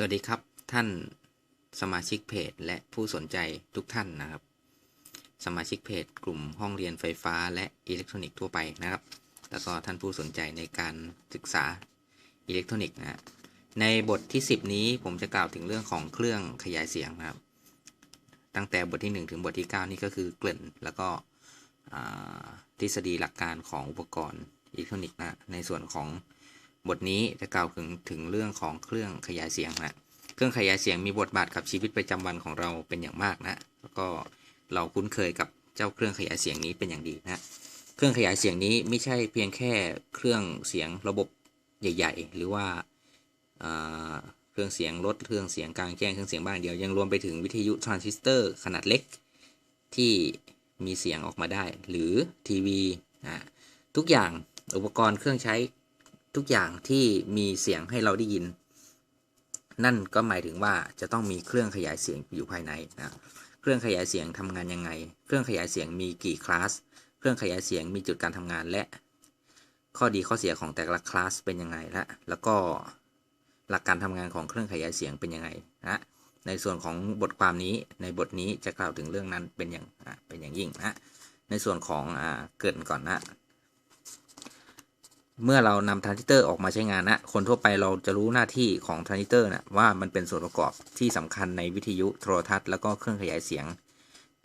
สวัสดีครับท่านสมาชิกเพจและผู้สนใจทุกท่านนะครับ สมาชิกเพจกลุ่มห้องเรียนไฟฟ้าและอิเล็กทรอนิกส์ทั่วไปนะครับ แล้วก็ท่านผู้สนใจในการศึกษาอิเล็กทรอนิกส์นะในบทที่ 10 นี้ผมจะกล่าวถึงเรื่องของเครื่องขยายเสียงนะครับ ตั้งแต่บทที่ 1 ถึงบทที่ 9 นี่ก็คือเกริ่น แล้วก็ทฤษฎีหลักการของอุปกรณ์อิเล็กทรอนิกส์นะในส่วนของ บทนี้จะกล่าวถึงถึงเรื่องของเครื่องขยายเสียงนะเครื่องขยายเสียงมีบทบาทกับชีวิตประจำวันของเราเป็นอย่างมากนะแล้วก็เราคุ้นเคยกับเจ้าเครื่องขยายเสียงนี้เป็นอย่างดีนะเครื่องขยายเสียงนี้ไม่ใช่เพียงแค่เครื่องเสียงระบบใหญ่ ๆ หรือว่าเครื่องเสียงรถเครื่องเสียงกลางแจ้งเครื่องเสียงบ้านเดียวยังรวมไปถึงวิทยุทรานซิสเตอร์ขนาดเล็กที่มีเสียงออกมาได้ หรือทีวีนะทุกอย่างอุปกรณ์เครื่องใช้ ทุกอย่างที่มีเสียงให้เราได้ยิน นั่นก็หมายถึงว่าจะต้องมีเครื่องขยายเสียงอยู่ภายในนะเครื่องขยายเสียงทำงานยังไง เครื่องขยายเสียงมีกี่คลาส เครื่องขยายเสียงมีจุดการทำงานและ ข้อดีข้อเสียของแต่ละคลาสเป็นยังไงละแล้วก็หลักการทำงานของเครื่องขยายเสียงเป็นยังไงนะในส่วนของบทความนี้ในบทนี้จะกล่าวถึงเรื่องนั้นเป็นอย่างเป็นอย่างยิ่งนะในส่วนของอ่าเกินก่อนนะ เมื่อเรานำทรานซิสเตอร์ออกมาใช้งานนะคนทั่วไปเราจะรู้หน้าที่ของทรานซิสเตอร์นะว่ามันเป็นส่วนประกอบที่สำคัญในวิทยุโทรทัศน์แล้วก็เครื่องขยายเสียง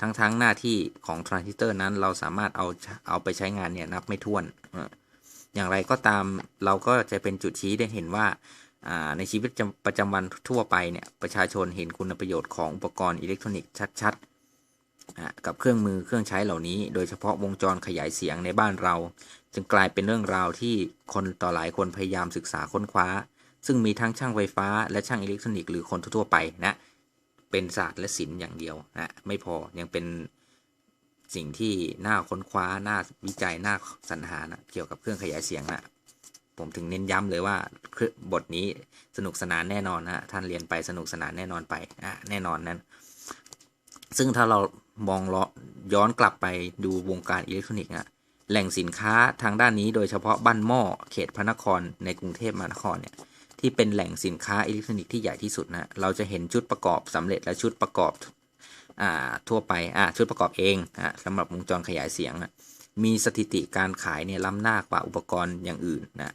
ทั้งทั้งหน้าที่ของทรานซิสเตอร์นั้นเราสามารถเอาเอาไปใช้งานเนี่ยนับไม่ถ้วนออย่างไรก็ตามเราก็จะเป็นจุดชี้ได้เห็นว่าในชีวิตประจำวันทั่วไปเนี่ยประชาชนเห็นคุณประโยชน์ของอุปกรณ์อิเล็กทรอนิกส์ชัดๆ กับเครื่องมือเครื่องใช้เหล่านี้ โดยเฉพาะวงจรขยายเสียงในบ้านเรา จึงกลายเป็นเรื่องราวที่คนต่อหลายคนพยายามศึกษาค้นคว้า ซึ่งมีทั้งช่างไฟฟ้า และช่างอิเล็กทรอนิกส์หรือคนทั่วไปนะเป็นศาสตร์และศิลป์อย่างเดียวนะไม่พอยังเป็นสิ่งที่น่าค้นคว้าน่าวิจัยน่าสรรหานะเกี่ยวกับเครื่องขยายเสียงนะผมถึงเน้นย้ำเลยว่าบทนี้สนุกสนานแน่นอนนะท่านเรียนไปสนุกสนานแน่นอนไปอะแน่นอนนั้น ซึ่งถ้าเรามองเลาะย้อนกลับไปดูวงการอิเล็กทรอนิกส์นะแหล่งสินค้าทางด้านนี้โดยเฉพาะบ้านหม้อเขตพระนครในกรุงเทพมหานครเนี่ยที่เป็นแหล่งสินค้าอิเล็กทรอนิกส์ที่ใหญ่ที่สุดนะเราจะเห็นชุดประกอบสำเร็จและชุดประกอบอ่าทั่วไปอ่าชุดประกอบเองอ่าสำหรับวงจรขยายเสียงนะมีสถิติการขายเนี่ยล้ำหน้ากว่าอุปกรณ์อย่างอื่นนะ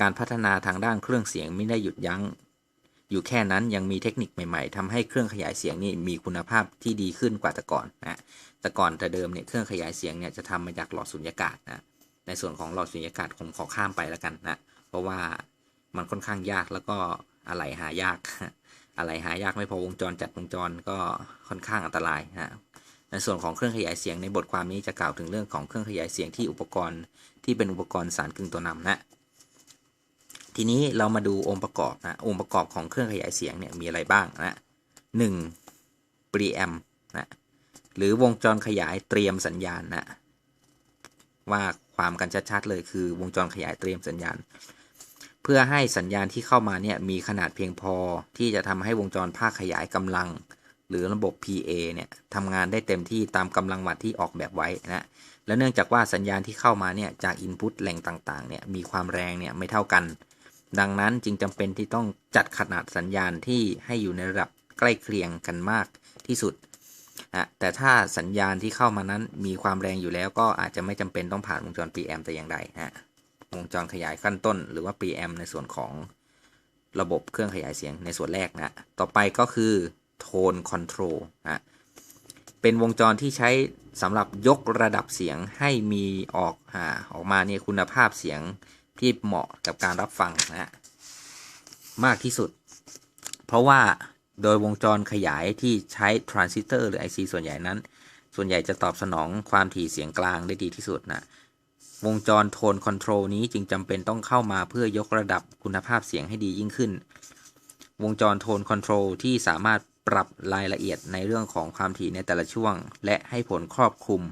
การพัฒนาทางด้านเครื่องเสียงไม่ได้หยุดยัง้ง อยู่แค่นั้นยังมีเทคนิคใหม่ๆทำให้เครื่องขยายเสียงนี่มีคุณภาพที่ดีขึ้นกว่าแต่ก่อนนะแต่ก่อนแต่เดิมเนี่ยเครื่องขยายเสียงเนี่ยจะทำมาจากหลอดสุญญากาศนะในส่วนของหลอดสุญญากาศผมขอข้ามไปแล้วกันนะเพราะว่ามันค่อนข้างยากแล้วก็อะไหลหายาก อะไหลหายากไม่พอวงจรจัดวงจรก็ค่อนข้างอันตรายนะในส่วนของเครื่องขยายเสียงในบทความนี้จะกล่าวถึงเรื่องของเครื่องขยายเสียงที่อุปกรณ์ที่เป็นอุปกรณ์สารกึ่งตัวนำนะ ทีนี้เรามาดูองค์ประกอบนะองค์ประกอบของเครื่องขยายเสียงเนี่ยมีอะไรบ้างนะหนึ่งปรีแอมนะหรือวงจรขยายเตรียมสัญญาณนะว่าความกันชัดๆเลยคือวงจรขยายเตรียมสัญญาณ เพื่อให้สัญญาณที่เข้ามาเนี่ยมีขนาดเพียงพอที่จะทำให้วงจรภาคขยายกำลัง หรือระบบ PA เนี่ยทำงานได้เต็มที่ตามกำลังวัตที่ออกแบบไว้นะและเนื่องจากว่าสัญญาณที่เข้ามาเนี่ยจากอินพุตแหล่งต่างๆเนี่ยมีความแรงเนี่ยไม่เท่ากัน ดังนั้นจึงจำเป็นที่ต้องจัดขนาดสัญญาณที่ให้อยู่ในระดับใกล้เคียงกันมากที่สุดนะแต่ถ้าสัญญาณที่เข้ามานั้นมีความแรงอยู่แล้วก็อาจจะไม่จำเป็นต้องผ่านวงจร PM แต่อย่างใดนะวงจรขยายขั้นต้น หรือว่า PM ในส่วนของระบบเครื่องขยายเสียงในส่วนแรกนะต่อไปก็คือ tone control นะเป็นวงจรที่ใช้สำหรับยกระดับเสียงให้มีออกอ่าออกมาเนี่ยคุณภาพเสียง ที่เหมาะกับการรับฟังนะมากที่สุด เพราะว่าโดยวงจรขยายที่ใช้ทรานซิสเตอร์หรือ IC ส่วนใหญ่นั้น ส่วนใหญ่จะตอบสนองความถี่เสียงกลางได้ดีที่สุดนะวงจรโทนคอนโทรลนี้จึงจำเป็นต้องเข้ามาเพื่อยกระดับคุณภาพเสียงให้ดียิ่งขึ้น วงจรโทนคอนโทรลที่สามารถปรับรายละเอียดในเรื่องของความถี่ในแต่ละช่วง และให้ผลครอบคลุม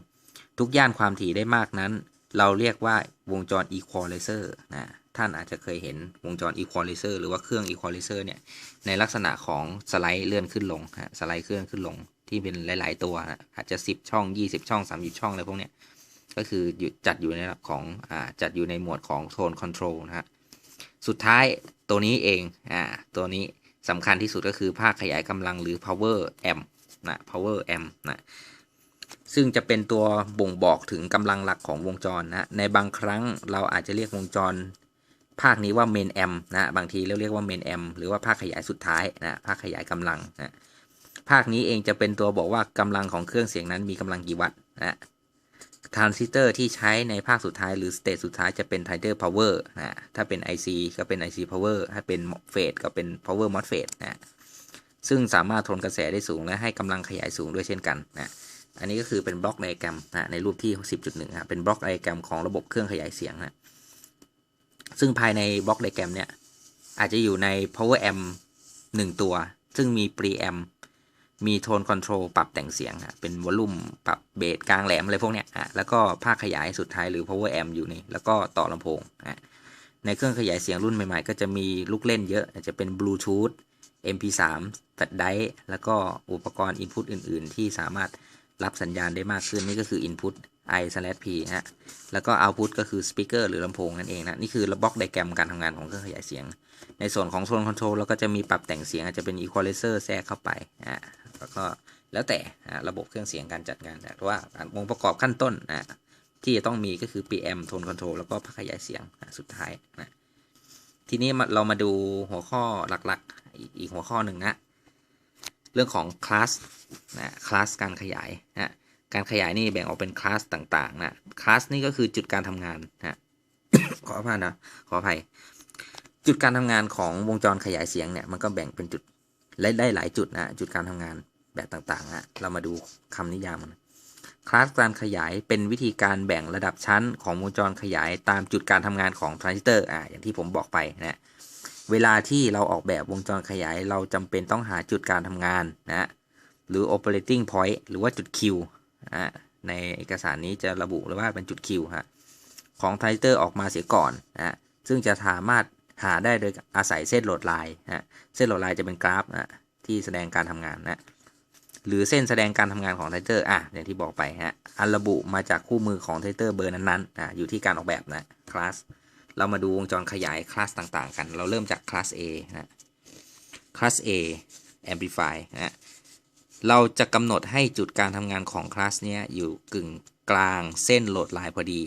ทุกย่านความถี่ได้มากนั้น เราเรียกว่าวงจร equalizer นะ ท่านอาจจะเคยเห็นวงจร equalizer หรือว่าเครื่อง equalizer เนี่ย ในลักษณะของสไลด์เลื่อนขึ้นลงฮะสไลด์เคลื่อนขึ้นลงที่เป็นหลาย ๆ ตัวนะอาจจะ 10 ช่อง 20 ช่อง 30 ช่องอะไรพวกเนี้ย ก็คืออยู่จัดอยู่ในระดับของอ่าจัดอยู่ในหมวดของโทนคอนโทรลนะฮะ สุดท้ายตัวนี้เอง อ่า ตัวนี้สำคัญที่สุดก็คือภาคขยายกำลังหรือ power amp นะ power amp นะ ซึ่งจะเป็นตัวบ่งบอกถึงกำลังหลักของวงจรนะในบางครั้งเราอาจจะเรียกวงจร ภาคนี้ว่า main amp นะบางทีเราเรียกว่า main amp หรือว่าภาคขยายสุดท้ายนะภาคขยายกำลังนะภาคนี้เองจะเป็นตัวบอกว่ากำลังของเครื่องเสียงนั้นมีกำลังกี่วัตต์นะทรานซิสเตอร์ที่ใช้ในภาคสุดท้ายหรือสเตจสุดท้ายจะเป็น t ทเ e r power นะถ้าเป็น IC ก็เป็น IC power ถ้าเป็น FET ก็เป็น power MOSFET นะซึ่งสามารถทนกระแสได้สูงและให้กำลังขยายสูงด้วยเช่นกันนะ อันนี้ก็คือเป็นบล็อกไดอะแกรมนะในรูปที่ 10.1นะเป็นบล็อกไดอะแกรมของระบบเครื่องขยายเสียงนะซึ่งภายในบล็อกไดอะแกรมเนี่ยอาจจะอยู่ใน power amp 1 ตัว ซึ่งมี preamp มีโทนคอนโทรลปรับแต่งเสียงอะเป็นวอลลุ่มปรับเบสกลางแหลมอะไรพวกเนี้ยอะแล้วก็ภาคขยายสุดท้ายหรือ power amp อยู่นี่แล้วก็ต่อลำโพงอะในเครื่องขยายเสียงรุ่นใหม่ๆ ก็จะมีลูกเล่นเยอะอาจจะเป็นบลูทูธ MP3 แฟลชไดร์แล้วก็อุปกรณ์ Input อื่น ๆ ที่สามารถ รับสัญญาณได้มากขึ้นนี่ก็คือ Input i slash p ฮะ แล้วก็ Output ก็คือ Speaker หรือลำโพงนั่นเองนะ นี่คือระบล็อกไดแกรมการทำงานของเครื่องขยายเสียง ในส่วนของโซนคอนโทรลเราก็จะมีปรับแต่งเสียงอาจจะเป็น Equalizer แทรกเข้าไปอะแล้วก็แล้วแต่ระบบเครื่องเสียงการจัดงานแต่ว่าองค์ประกอบขั้นต้นนะที่จะต้องมีก็คือ PM โทนคอนโทรลแล้วก็ภาคขยายเสียงสุดท้ายนะทีนี้เรามาดูหัวข้อหลักๆ อีกหัวข้อหนึ่งนะ เรื่องของคลาสนะคลาสการขยายนะการขยายนี่แบ่งออกเป็นคลาสต่างๆนะคลาสนี่ก็คือจุดการทำงานนะขออภัยนะขออภัย จุดการทำงานของวงจรขยายเสียงเนี่ยมันก็แบ่งเป็นจุดและได้หลายจุดนะจุดการทำงานแบบต่างๆอะเรามาดูคำนิยามมันคลาสการขยายเป็นวิธีการแบ่งระดับชั้นของวงจรขยายตามจุดการทำงานของทรานซิสเตอร์อ่าอย่างที่ผมบอกไปนะ เวลาที่เราออกแบบวงจรขยายเราจำเป็นต้องหาจุดการทำงานนะหรือ operating point หรือว่าจุด Q อ่าในเอกสารนี้จะระบุเลยว่าเป็นจุด Q ฮะของไทเตอร์ออกมาเสียก่อนนะซึ่งจะสามารถหาได้โดยอาศัยเส้นโหลดไลน์นะเส้นโหลดไลน์จะเป็นกราฟนะที่แสดงการทำงานนะหรือเส้นแสดงการทำงานของไทเตอร์อะอย่างที่บอกไปฮะอันระบุมาจากคู่มือของไทเตอร์เบอร์นั้นๆอะอยู่ที่การออกแบบนะคลาส เรามาดูวงจรขยายคลาสต่างๆ กัน เราเริ่มจากคลาส A นะคลาส A amplify นะเราจะกำหนดให้จุดการทำงานของคลาสเนี้ยอยู่กึ่งกลางเส้นโหลดไลน์พอดี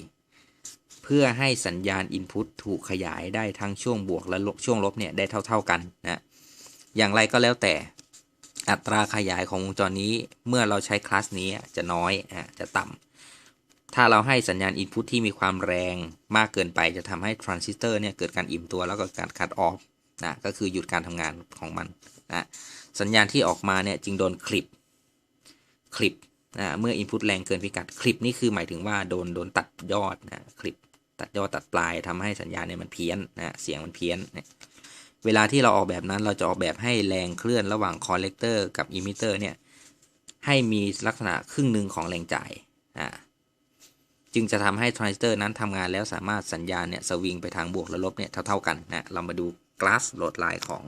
เพื่อให้สัญญาณ Input ถูกขยายได้ทั้งช่วงบวกและช่วงลบเนี่ยได้เท่า ๆกันนะอย่างไรก็แล้วแต่อัตราขยายของวงจรนี้เมื่อเราใช้คลาสนี้จะน้อยอะจะต่ำ ถ้าเราให้สัญญาณอินพุตที่มีความแรงมากเกินไปจะทำให้ทรานซิสเตอร์เนี่ยเกิดการอิ่มตัวแล้วก็การคัดออฟนะก็คือหยุดการทำงานของมันนะสัญญาณที่ออกมาเนี่ยจึงโดนคลิปคลิปนะเมื่ออินพุตแรงเกินพิกัดคลิปนี่คือหมายถึงว่าโดนโดนตัดยอดนะคลิปตัดยอดตัดปลายทำให้สัญญาณเนี่ยมันเพี้ยนนะเสียงมันเพี้ยนเนี่ยเวลาที่เราออกแบบนั้นเราจะออกแบบให้แรงเคลื่อนระหว่างคอลเลกเตอร์กับอิมิเตอร์เนี่ยให้มีลักษณะครึ่งหนึ่งของแรงจ่ายอ่า จึงจะทำให้ทรานซิสเตอร์นั้นทำงานแล้วสามารถสัญญาณเนี่ยสวิงไปทางบวกและลบเนี่ยเท่าๆกันนะเรามาดูกราฟโหลดไลน์ของ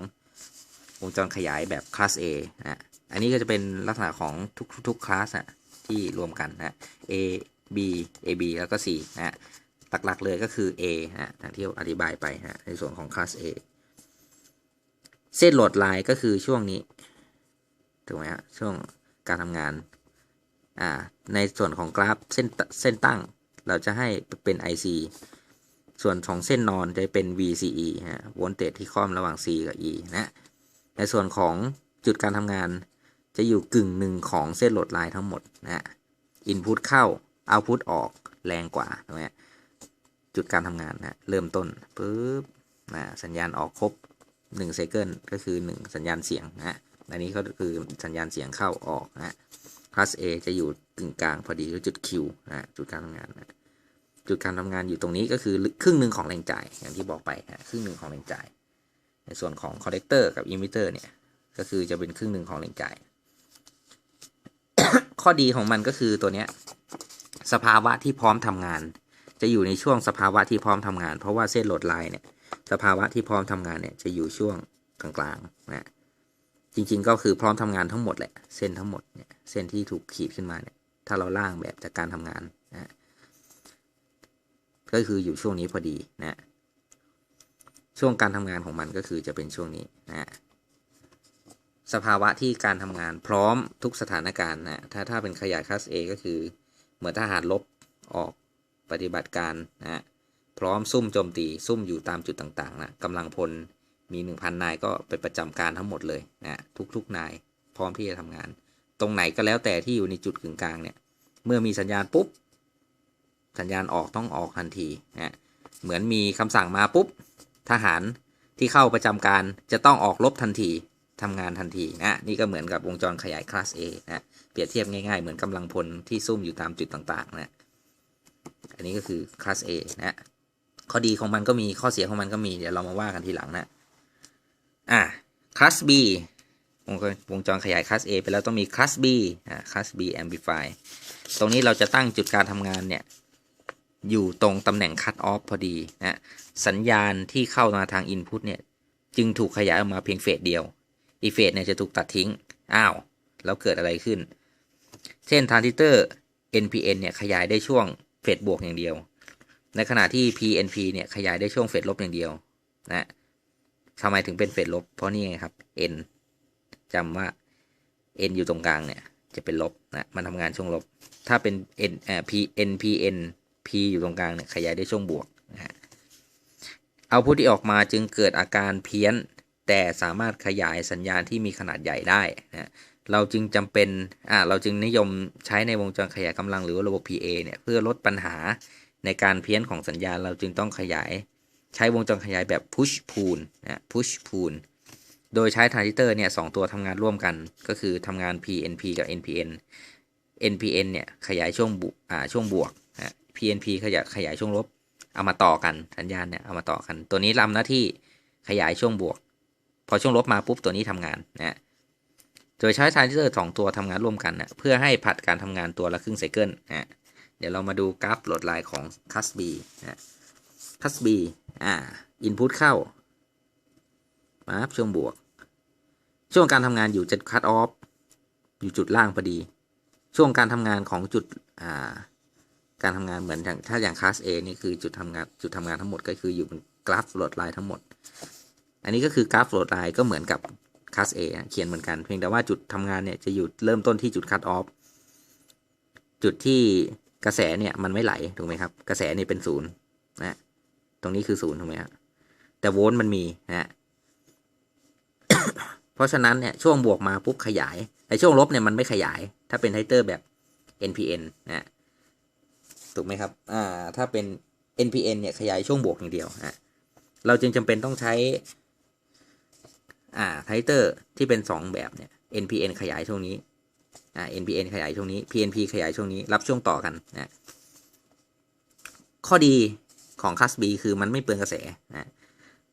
วงจรขยายแบบคลาส A นะอันนี้ก็จะเป็นลักษณะของทุกทุกคลาสอะที่รวมกันนะ A B A B แล้วก็ C นะหลักๆเลยก็คือ A นะทางที่อธิบายไปนะในส่วนของคลาส A เส้นโหลดไลน์ก็คือช่วงนี้ถูกไหมฮะช่วงการทำงาน ในส่วนของกราฟเส้นเส้นตั้ง เราจะให้เป็น IC ส่วนของเส้นนอนจะเป็น VCE ฮะโวลเตจที่ค่อมระหว่าง C กับ E นะในส่วนของจุดการทำงานจะอยู่กึ่งหนึ่งของเส้นโหลดไลน์ทั้งหมดนะอินพุตเข้าเอาพุตออกแรงกว่าถูกไหมจุดการทำงานนะเริ่มต้นปุ๊บนะสัญญาณออกครบ1เซกิลก็คือ 1 สัญญาณเสียงนะอันนี้ก็คือสัญญาณเสียงเข้าออกนะ คลาส A จะอยู่กึ่งกลางพอดีคือจุด Q นะจุดการทำงานนะจุดการทำงานอยู่ตรงนี้ก็คือครึ่งหนึ่งของแรงจ่ายอย่างที่บอกไปนะครึ่งหนึ่งของแรงจ่าย ในส่วนของคอลเลกเตอร์กับอิมิเตอร์เนี่ยก็คือจะเป็นครึ่งหนึ่งของแรงจ่าย ข้อดีของมันก็คือตัวเนี้ยสภาวะที่พร้อมทำงาน จะอยู่ในช่วงสภาวะที่พร้อมทำงาน เพราะว่าเส้นโหลดไลน์เนี่ยสภาวะที่พร้อมทำงานเนี่ยจะอยู่ช่วงกลางๆนะจริงๆก็คือพร้อมทำงานทั้งหมดแหละเส้นทั้งหมดเนี่ย เส้นที่ถูกขีดขึ้นมาเนี่ยถ้าเราล่างแบบจากการทำงานนะก็คืออยู่ช่วงนี้พอดีนะช่วงการทำงานของมันก็คือจะเป็นช่วงนี้นะสภาวะที่การทำงานพร้อมทุกสถานการณ์นะถ้าถ้าเป็นขยายคลาส A ก็คือ เหมือนทหารลบออกปฏิบัติการนะฮะพร้อมซุ่มโจมตีซุ่มอยู่ตามจุดต่างๆนะกำลังพลมี 1,000 นายก็ไปประจำการทั้งหมดเลยนะทุกๆนายพร้อมที่จะทำงาน ตรงไหนก็แล้วแต่ที่อยู่ในจุดกึ่งกลางเนี่ย เมื่อมีสัญญาณปุ๊บ สัญญาณออกต้องออกทันทีนะเหมือนมีคำสั่งมาปุ๊บ ทหารที่เข้าประจำการจะต้องออกรบทันทีทำงานทันทีนะนี่ก็เหมือนกับวงจรขยายคลาส A นะเปรียบเทียบง่ายๆ เหมือนกำลังพลที่ซุ่มอยู่ตามจุดต่างๆนะอันนี้ก็คือคลาส A นะข้อดีของมันก็มีข้อเสียของมันก็มีเดี๋ยวเรามาว่ากันทีหลังนะอะคลาส B วงจรขยายคลาส A ไปแล้วต้องมีคลาส B อะคลาส B amplify ตรงนี้เราจะตั้งจุดการทำงานเนี่ย อยู่ตรงตำแหน่ง cut off พอดีนะสัญญาณที่เข้ามาทาง input เนี่ย จึงถูกขยายออกมาเพียงเฟสเดียว อีเฟสเนี่ยจะถูกตัดทิ้ง อ้าว แล้วเกิดอะไรขึ้น เช่นทรานซิสเตอร์ NPN เนี่ยขยายได้ช่วงเฟสบวกอย่างเดียว ในขณะที่ PNP เนี่ยขยายได้ช่วงเฟสลบอย่างเดียวนะทำไมถึงเป็นเฟสลบ เพราะนี่ไงครับ N จำว่า N อยู่ตรงกลางเนี่ย จะเป็นลบนะมันทำงานช่วงลบ ถ้าเป็น N เอ่อ P NPN P อยู่ตรงกลางเนี่ยขยายได้ช่วงบวกนะฮะเอาพุทที่ออกมาจึงเกิดอาการเพี้ยน แต่สามารถขยายสัญญาณที่มีขนาดใหญ่ได้นะเราจึงจำเป็นอ่าเราจึงนิยมใช้ในวงจรขยายกำลังหรือระบบ PA เนี่ยเพื่อลดปัญหาในการเพี้ยนของสัญญาณ เราจึงต้องขยายใช้วงจรขยายแบบ push pull นะ push pull โดยใช้ทรานซิสเตอร์เนี่ยสองตัวทำงานร่วมกัน ก็คือทำงาน PNP กับ NPN NPN เนี่ยขยายช่วงบุอ่าช่วงบวกนะ PNP ขยายขยายช่วงลบ เอามาต่อกันสัญญาณเนี่ยเอามาต่อกัน ตัวนี้ทำหน้าที่ขยายช่วงบวก พอช่วงลบมาปุ๊บตัวนี้ทำงานนะโดยใช้ทรานซิสเตอร์สองตัวทำงานร่วมกันนะเพื่อให้ผัดการทำงานตัวละครึ่งไซเคิลนะเดี๋ยวเรามาดูกราฟโหลดลน์ของ c u s B นะ c u s B อ่า input เข้า ปั๊บช่วงบวก ช่วงการทำงานอยู่จุด cut off อยู่จุดล่างพอดี ช่วงการทำงานของจุดอ่าการทำงานเหมือนอย่างถ้าอย่างคลาส A นี่คือจุดทำงานจุดทำงานทั้งหมดก็คืออยู่บนกราฟโหลดไลน์ทั้งหมด อันนี้ก็คือกราฟโหลดไลน์ก็เหมือนกับคลาส A เขียนเหมือนกัน เพียงแต่ว่าจุดทำงานเนี่ยจะอยู่เริ่มต้นที่จุดคัตออฟจุดที่กระแสเนี่ยมันไม่ไหลถูกไหมครับ กระแสเนี่ยเป็นศูนย์นะตรงนี้คือศูนย์ถูกไหมครับแต่โวลต์มันมีนะ เพราะฉะนั้นเนี่ยช่วงบวกมาปุ๊บขยายแต่ช่วงลบเนี่ยมันไม่ขยาย ถ้าเป็นไฮเตอร์แบบ NPN นะถูกไหมครับอ่าถ้าเป็น NPN เนี่ยขยายช่วงบวกอย่างเดียวนะเราจึงจำเป็นต้องใช้อ่าไทเตอร์ที่เป็น 2 แบบเนี่ย NPN ขยายช่วงนี้อ่า NPN ขยายช่วงนี้ PNP ขยายช่วงนี้รับช่วงต่อกันนะข้อดีของคัส B คือมันไม่เปลืองกระแสนะ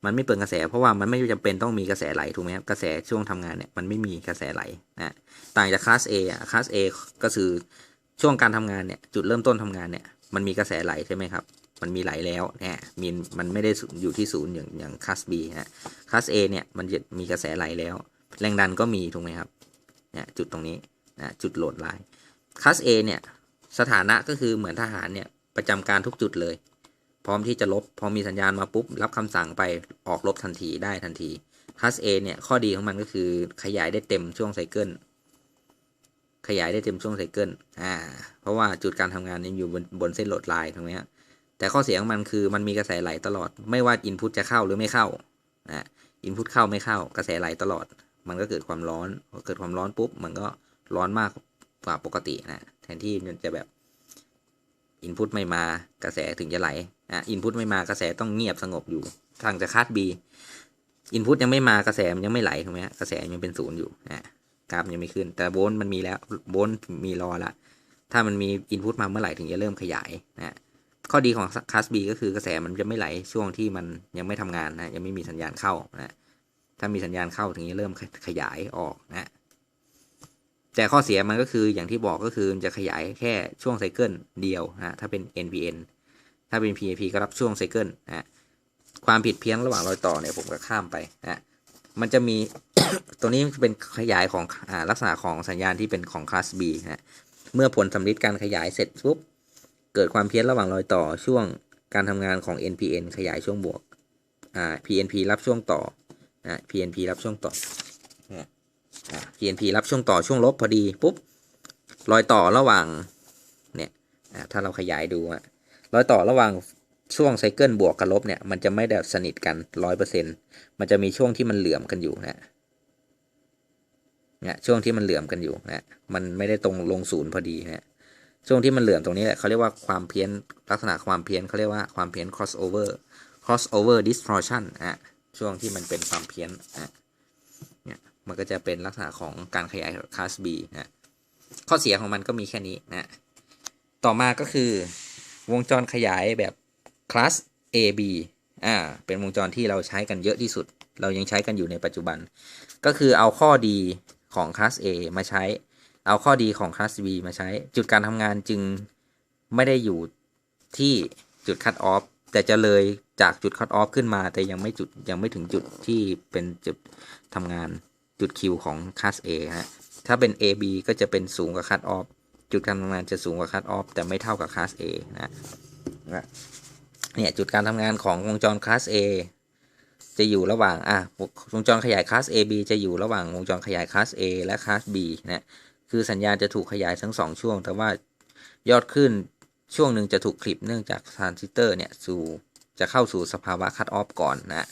มันไม่เปลืองกระแส เพราะว่ามันไม่จำเป็นต้องมีกระแสไหลถูกไหมครับกระแสช่วงทำงานเนี่ยมันไม่มีกระแสไหลนะต่างจากคลาส A อะคลาส A ก็คือช่วงการทำงานเนี่ยจุดเริ่มต้นทำงานเนี่ยมันมีกระแสไหลใช่ไหมครับมันมีไหลแล้วเนี่ยมีมันไม่ได้อยู่ที่ศูนย์อย่างอย่างคลาส B นะคลาส A เนี่ยมันจะมีกระแสไหลแล้ว แรงดันก็มีถูกไหมครับเนี่ยจุดตรงนี้นะจุดโหลดไลน์คลาส A เนี่ยสถานะก็คือเหมือนทหารเนี่ยประจำการทุกจุดเลย พร้อมที่จะลบ พอมีสัญญาณมาปุ๊บ รับคำสั่งไปออกลบทันทีได้ทันทีคลาส A เนี่ย ข้อดีของมันก็คือขยายได้เต็มช่วงไซเคิล ขยายได้เต็มช่วงไซเคิล อ่า เพราะว่าจุดการทำงานยังอยู่บนบนเส้นโหลดไลน์ตรงนี้แต่ข้อเสียของมันคือมันมีกระแสไหลตลอด ไม่ว่าอินพุตจะเข้าหรือไม่เข้านะอินพุตเข้าไม่เข้ากระแสไหลตลอด มันก็เกิดความร้อนพอเกิดความร้อนปุ๊บ มันก็ร้อนมากกว่าปกตินะ แทนที่มันจะแบบ อินพุตไม่มากระแสถึงจะไหลอะอินพุตไม่มากระแสต้องเงียบสงบอยู่ทางจะคาดบีอินพุตยังไม่มากระแสมันยังไม่ไหลถูกไหมกระแสยังเป็นศูนย์อยู่นะกราฟยังไม่ขึ้น แต่โวลต์มันมีแล้วโวลต์มีรอละถ้ามันมีอินพุตมาเมื่อไหร่ถึงจะเริ่มขยายนะข้อดีของคลาส B ก็คือกระแสมันจะไม่ไหลช่วงที่มันยังไม่ทำงานนะยังไม่มีสัญญาณเข้านะถ้ามีสัญญาณเข้าถึงจะเริ่มขยายออกนะ แต่ข้อเสียมันก็คืออย่างที่บอกก็คือมันจะขยายแค่ช่วงไซเคิลเดียวนะถ้าเป็น NPN ถ้าเป็น PAP ก็รับช่วงไซเคิลนะความผิดเพี้ยนระหว่างรอยต่อเนี่ยผมก็ข้ามไปนะมันจะมีตัวนี้เป็นขยายของอลักษณะของสัญญาณที่เป็นของคลาส B นะเมื่อผลสำลิดการขยายเสร็จปุ๊บเกิดความเพี้ยนระหว่างรอยต่อช่วงการทำงานของ NPN ขยายช่วงบวกอ่า PNP รับช่วงต่อนะ PNP รับช่วงต่อ นะ GNP รับช่วงต่อช่วงลบพอดีปุ๊บรอยต่อระหว่างเนี่ยถ้าเราขยายดูอะรอยต่อระหว่างช่วงไซเคิลบวกกับลบเนี่ยมันจะไม่ได้สนิทกันร้อยเปอร์เซ็นมันจะมีช่วงที่มันเหลื่อมกันอยู่นะเนี่ยช่วงที่มันเหลื่อมกันอยู่นะมันไม่ได้ตรงลงศูนย์พอดีนะช่วงที่มันเหลื่อมตรงนี้แหละเขาเรียกว่าความเพี้ยนลักษณะความเพี้ยนเขาเรียกว่าความเพี้ยน crossover crossover distortion อะช่วงที่มันเป็นความเพี้ยนอะ มันก็จะเป็นลักษณะของการขยายคลาส B นะข้อเสียของมันก็มีแค่นี้นะต่อมาก็คือ วงจรขยายแบบคลาส AB อ่าเป็นวงจรที่เราใช้กันเยอะที่สุด เรายังใช้กันอยู่ในปัจจุบัน ก็คือเอาข้อดีของคลาส A มาใช้ เอาข้อดีของคลาส B มาใช้ จุดการทำงานจึงไม่ได้อยู่ที่จุดคัตออฟแต่จะเลยจากจุดคัตออฟขึ้นมา แต่ยังไม่จุดยังไม่ถึงจุดที่เป็นจุดทำงาน จุด Q ของคลาส A ฮะ ถ้าเป็น AB ก็จะเป็นสูงกว่าคัตออฟจุดการทำงานจะสูงกว่าคัตออฟแต่ไม่เท่ากับคลาส A นะนะเนี่ยจุดการทำงานของวงจรคลาส A จะอยู่ระหว่างอะวงจรขยายคลาส AB จะอยู่ระหว่างวงจรขยายคลาส A และคลาส B นะคือสัญญาณจะถูกขยายทั้งสองช่วง แต่ว่ายอดขึ้นช่วงหนึ่งจะถูกคลิปเนื่องจากทรานซิสเตอร์เนี่ยสู่จะเข้าสู่สภาวะคัตออฟก่อนนะ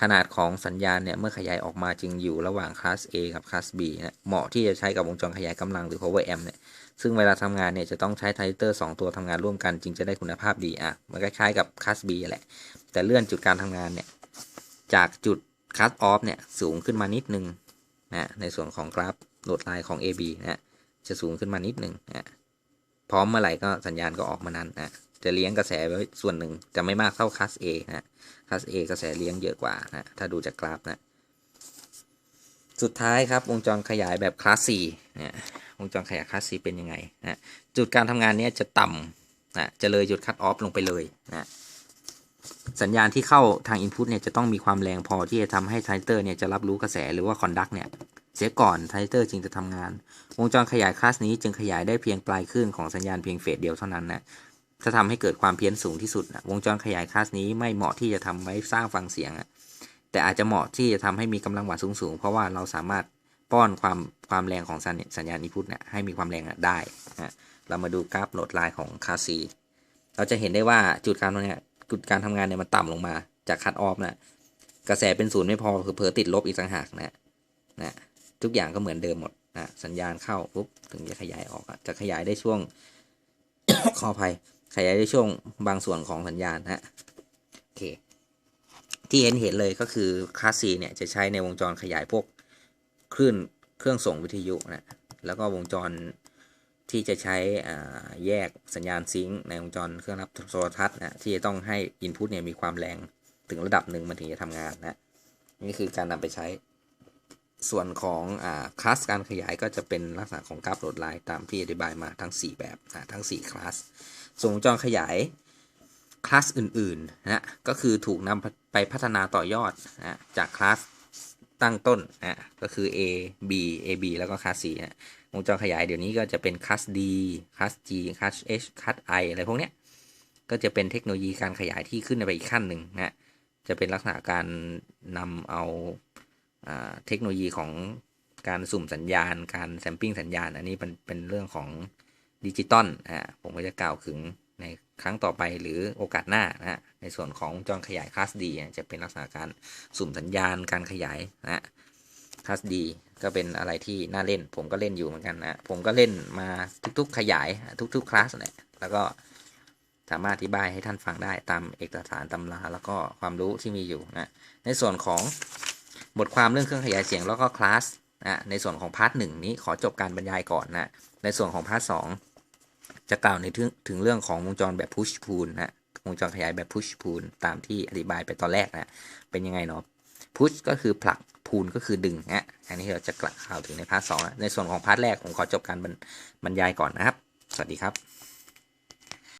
ขนาดของสัญญาณเนี่ย เมื่อขยายออกมาจึงอยู่ระหว่างคลาส A กับคลาส B นะเหมาะที่จะใช้กับวงจรขยายกำลังหรือ power amp เนี่ยซึ่งเวลาทำงานเนี่ยจะต้องใช้ทรานซิสเตอร์2ตัวทำงานร่วมกันจึงจะได้คุณภาพดีอะมันคล้ายๆกับคลาส B แหละ แต่เลื่อนจุดการทำงานเนี่ย จากจุดคัตออฟเนี่ยสูงขึ้นมานิดนึงนะในส่วนของกราฟโหลดไลน์ของ AB นะจะสูงขึ้นมานิดนึงนะพร้อมเมื่อไหร่ก็สัญญาณก็ออกมานั้นนะ จะเลี้ยงกระแสไว้ส่วนหนึ่งจะไม่มากเท่าคลาส A นะคลาส A กระแสเลี้ยงเยอะกว่านะถ้าดูจากกราฟนะสุดท้ายครับวงจรขยายแบบคลาส C เนี่ยวงจรขยายคลาส C เป็นยังไงนะจุดการทำงานเนี้ยจะต่ำนะจะเลยจุดคัตออฟลงไปเลยนะสัญญาณที่เข้าทาง Input เนี่ยจะต้องมีความแรงพอที่จะทำให้ไทเตอร์เนี่ยจะรับรู้กระแสหรือว่าคอนดักเนี่ยเสียก่อนไทเตอร์จึงจะทำงาน วงจรขยายคลาสนี้จึงขยายได้เพียงปลายคลื่นของสัญญาณเพียงเฟสเดียวเท่านั้นนะ จะทำให้เกิดความเพี้ยนสูงที่สุดนะวงจรขยายคลาสนี้ไม่เหมาะที่จะทำไว้สร้างฟังเสียงอะแต่อาจจะเหมาะที่จะทำให้มีกำลังวัดสูงๆ เพราะว่าเราสามารถป้อนความความแรงของสัญสญญาณอินพุตเนี่ยให้มีความแรงอะได้นะเรามาดูกราฟโหลดไลน์ของคลาส C เราจะเห็นได้ว่าจุดการเนี่ยจุดการทำงานเนี่ยมันต่ำลงมาจากคัตออฟนะกระแสเป็นศูนย์ไม่พอคือเผลอติดลบอีกต่างหากนะนะทุกอย่างก็เหมือนเดิมหมดนะสัญญาณเข้าปุ๊บถึงจะขยายออกจะขยายได้ช่วงขออภัย ขยายได้ช่วงบางส่วนของสัญญาณนะโอเคที่เห็นเห็นเลยก็คือคลาส C เนี่ยจะใช้ในวงจรขยายพวกคลื่นเครื่องส่งวิทยุนะแล้วก็วงจรที่จะใช้แยกสัญญาณซิงค์ในวงจรเครื่องรับโทรทัศน์นะที่จะต้องให้อินพุตเนี่ยมีความแรงถึงระดับหนึ่งมันถึงจะทำงานนะนี่คือการนำไปใช้ส่วนของอคลาสการขยายก็จะเป็นลักษณะของกราฟโหลดไลน์ตามที่อธิบายมาทั้ง 4 แบบนะทั้ง 4 คลาส ส่วนวงจรขยายคลาสอื่นๆนะก็คือถูกนำไปพัฒนาต่อยอดนะจากคลาสตั้งต้นนะก็คือ A B A B แล้วก็คลาส C นะวงจรขยายเดี๋ยวนี้ก็จะเป็นคลาส D คลาส G คลาส H คลาส I อะไรพวกเนี้ยก็จะเป็นเทคโนโลยีการขยายที่ขึ้นไปอีกขั้นหนึ่งนะจะเป็นลักษณะการนำเอาเทคโนโลยีของการสุ่มสัญญาณ การแซมปิ้งสัญญาณ อันนี้เป็นเป็นเรื่องของ ดิจิตอลอ่าผมก็จะกล่าวถึงในครั้งต่อไปหรือโอกาสหน้านะในส่วนของจอขยายคลาสดีจะเป็นลักษณะการสุ่มสัญญาณการขยายนะคลาสดีก็เป็นอะไรที่น่าเล่น ผมก็เล่นอยู่เหมือนกันนะผมก็เล่นมาทุกๆขยายทุกๆคลาสเลยแล้วก็สามารถอธิบายให้ท่านฟังได้ตามเอกสารตำราแล้วก็ความรู้ที่มีอยู่นะในส่วนของบทความเรื่องเครื่องขยายเสียงแล้วก็คลาสนะในส่วนของพาร์ทหนึ่งนี้ขอจบการบรรยายก่อนนะในส่วนของพาร์ทสอง จะกล่าวในถึงถึงเรื่องของวงจรแบบพุชพูลนะวงจรขยายแบบพุชพูลตามที่อธิบายไปตอนแรกนะเป็นยังไงเนาะพุชก็คือผลักพูลก็คือดึงนะอันนี้เราจะกล่าวถึงในพาร์ทสองในส่วนของพาร์ทแรกผมขอจบการบรรยายก่อนนะครับ สวัสดีครับ